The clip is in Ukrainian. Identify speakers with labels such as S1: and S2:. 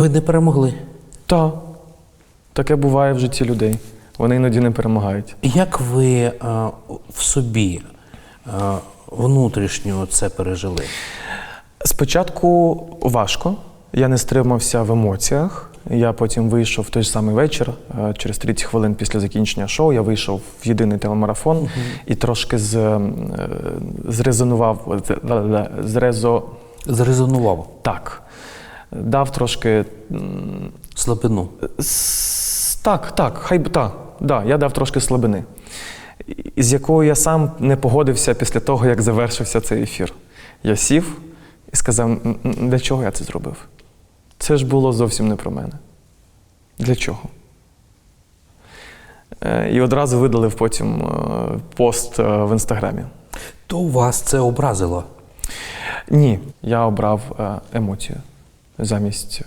S1: Ви не перемогли.
S2: Та, таке буває в житті людей. Вони іноді не перемагають.
S1: Як ви е, в собі е, внутрішньо це пережили?
S2: Спочатку важко. Я не стримався в емоціях. Я потім вийшов в той ж самий вечір, е, через 30 хвилин після закінчення шоу. Я вийшов в єдиний телемарафон і трошки з, зрезонував, зрезо,
S1: Зрезонував
S2: так, дав трошки
S1: слабину.
S2: Так, так, хай би так. Да, я дав трошки слабини, з якою я сам не погодився після того, як завершився цей ефір. Я сів і сказав, «М, м, для чого я це зробив? Це ж було зовсім не про мене. Для чого? Е, І одразу видалив потім е, пост е, в інстаграмі.
S1: То вас це образило.
S2: Ні, я обрав емоцію замість